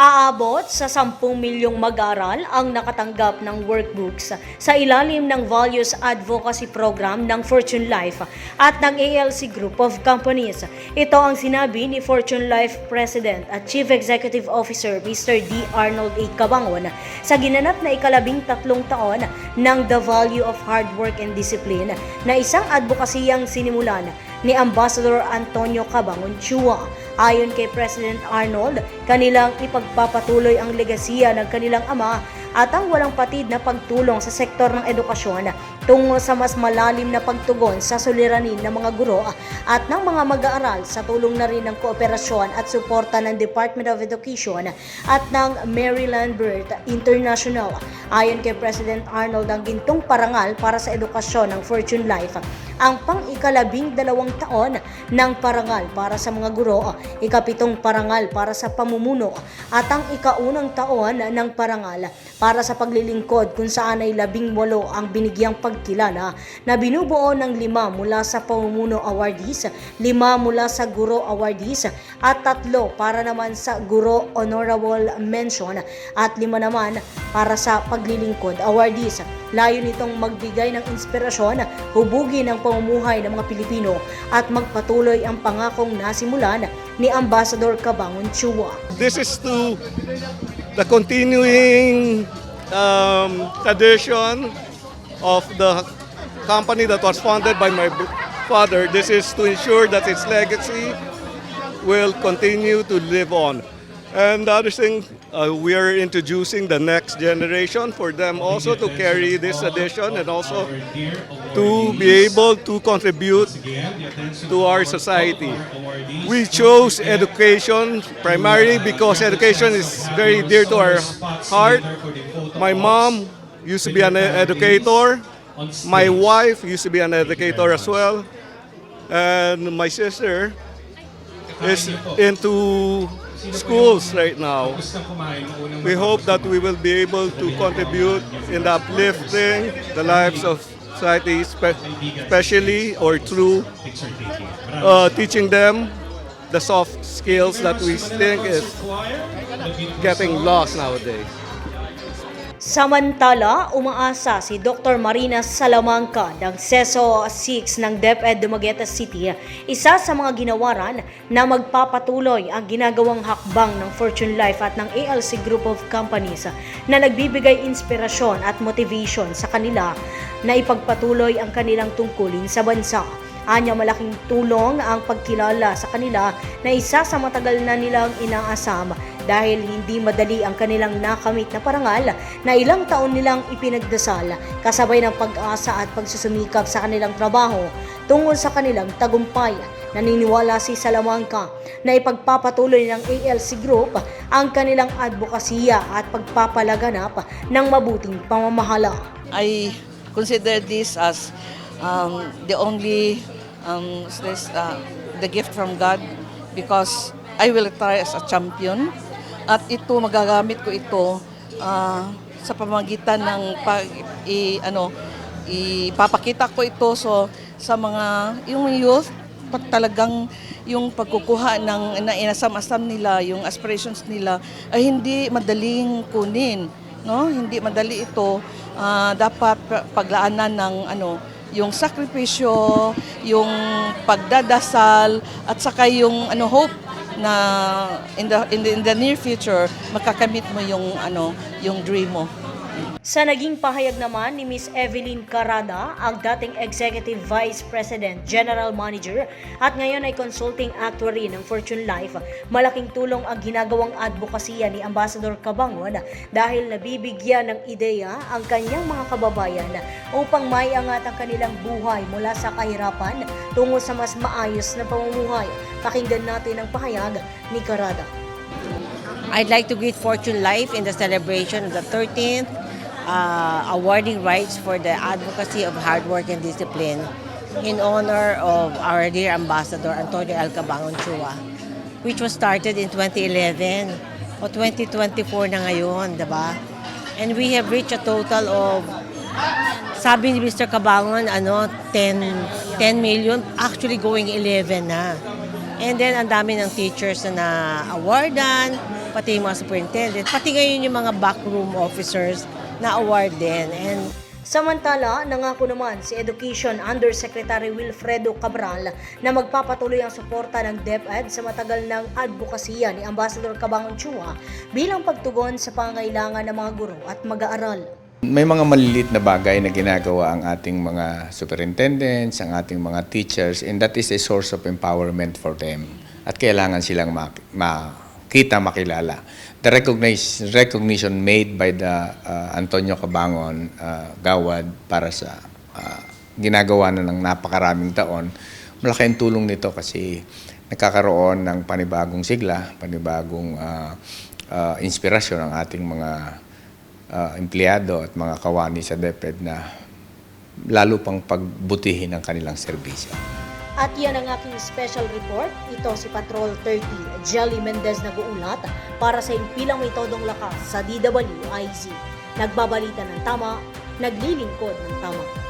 Aabot sa 10 milyong mag-aaral ang nakatanggap ng workbooks sa ilalim ng Values Advocacy Program ng Fortune Life at ng ALC Group of Companies. Ito ang sinabi ni Fortune Life President at Chief Executive Officer Mr. D. Arnold A. Cabangon sa ginanap na ikalabing tatlong taon ng The Value of Hard Work and Discipline na isang advokasiyang sinimulan ni Ambassador Antonio Cabangon Chua. Ayon kay President Arnold, kanilang ipagpapatuloy ang legasiya ng kanilang ama at ang walang patid na pagtulong sa sektor ng edukasyon tungo sa mas malalim na pagtugon sa suliranin ng mga guro at ng mga mag-aaral sa tulong na rin ng kooperasyon at suporta ng Department of Education at ng Maryland Bird International. Ayon kay President Arnold, ang gintong parangal para sa edukasyon ng Fortune Life ang pang-ikalabing dalawang taon ng parangal para sa mga guro, ikapitong parangal para sa pamumuno at ang ikaunang taon ng parangal para sa paglilingkod kung saan ay labing walo ang binigyang pagkilala na binubuo ng lima mula sa pamumuno awardees, lima mula sa guro awardees at tatlo para naman sa guro honorable mention at lima naman para sa paglilingkod awardees. Layo nitong magbigay ng inspirasyon, hubugin ang pamumuhay ng mga Pilipino at magpatuloy ang pangakong nasimulan ni Ambassador Cabangon Chua. This is to the continuing um, tradition of the company that was founded by my father. This is to ensure that its legacy will continue to live on. And the other thing, uh, we are introducing the next generation for them also to carry this tradition and also to be able to contribute to our society. We chose education primarily because education is very dear to our heart. My mom used to be an educator. My wife used to be an educator as well. And my sister is into schools right now. We hope that we will be able to contribute in the uplifting the lives of society, spe- especially or through uh, teaching them the soft skills that we think is getting lost nowadays. Samantala, umaasa si Dr. Marina Salamanca ng CESO 6 ng DepEd Dumaguete City, isa sa mga ginawaran na magpapatuloy ang ginagawang hakbang ng Fortune Life at ng ALC Group of Companies na nagbibigay inspirasyon at motivation sa kanila na ipagpatuloy ang kanilang tungkulin sa bansa. Anya malaking tulong ang pagkilala sa kanila na isa sa matagal na nilang inaasam dahil hindi madali ang kanilang nakamit na parangal na ilang taon nilang ipinagdasal kasabay ng pag-asa at pagsusumikap sa kanilang trabaho tungkol sa kanilang tagumpay. Naniniwala si Salamanca na ipagpapatuloy ng ALC Group ang kanilang advokasya at pagpapalaganap ng mabuting pamamahala. I consider this as um, the only um, this, uh, the gift from God because I will retire as a champion at ito magagamit ko ito uh, sa pamagitan ng pag i, ano ipapakita ko ito so sa mga yung youth pag talagang yung pagkukuha ng na inasam-asam nila, yung aspirations nila ay hindi madaling kunin, no? Hindi madali ito. Ah, dapat pa- paglaanan ng ano, yung sakripisyo, yung pagdadasal at saka yung ano hope na in the in the, in the near future makakamit mo yung ano, yung dream mo. Sa naging pahayag naman ni Miss Evelyn Carada, ang dating Executive Vice President, General Manager at ngayon ay Consulting Actuary ng Fortune Life, malaking tulong ang ginagawang advokasya ni Ambassador Cabangon dahil nabibigyan ng ideya ang kanyang mga kababayan upang maiangat ang kanilang buhay mula sa kahirapan tungo sa mas maayos na pamumuhay. Pakinggan natin ang pahayag ni Carada. I'd like to greet Fortune Life in the celebration of the 13th uh, awarding rights for the advocacy of hard work and discipline in honor of our dear ambassador Antonio Cabangon Chua, which was started in 2011 o 2024 na ngayon, di ba? And we have reached a total of sabi ni Mr. Cabangon, ano, 10, 10 million, actually going 11 na. And then, ang dami ng teachers na na-awardan, pati yung mga superintendent, pati ngayon yung mga backroom officers na award din. And Samantala, nangako naman si Education Undersecretary Wilfredo Cabral na magpapatuloy ang suporta ng DepEd sa matagal ng advokasya ni Ambassador Cabangon Chua bilang pagtugon sa pangangailangan ng mga guro at mag-aaral. May mga maliliit na bagay na ginagawa ang ating mga superintendents, ang ating mga teachers, and that is a source of empowerment for them. At kailangan silang mak- makita, makilala. The recognition, recognition made by the uh, Antonio Cabangon uh, Gawad para sa uh, ginagawa na ng napakaraming taon, malaki ang tulong nito kasi nagkakaroon ng panibagong sigla, panibagong uh, uh, inspirasyon ang ating mga uh, empleyado at mga kawani sa DepEd na lalo pang pagbutihin ang kanilang serbisyo. At yan ang aking special report. Ito si Patrol 30, Jelly Mendez nag-uulat para sa impilang may todong lakas sa DWIZ. Nagbabalita ng tama, naglilingkod ng tama.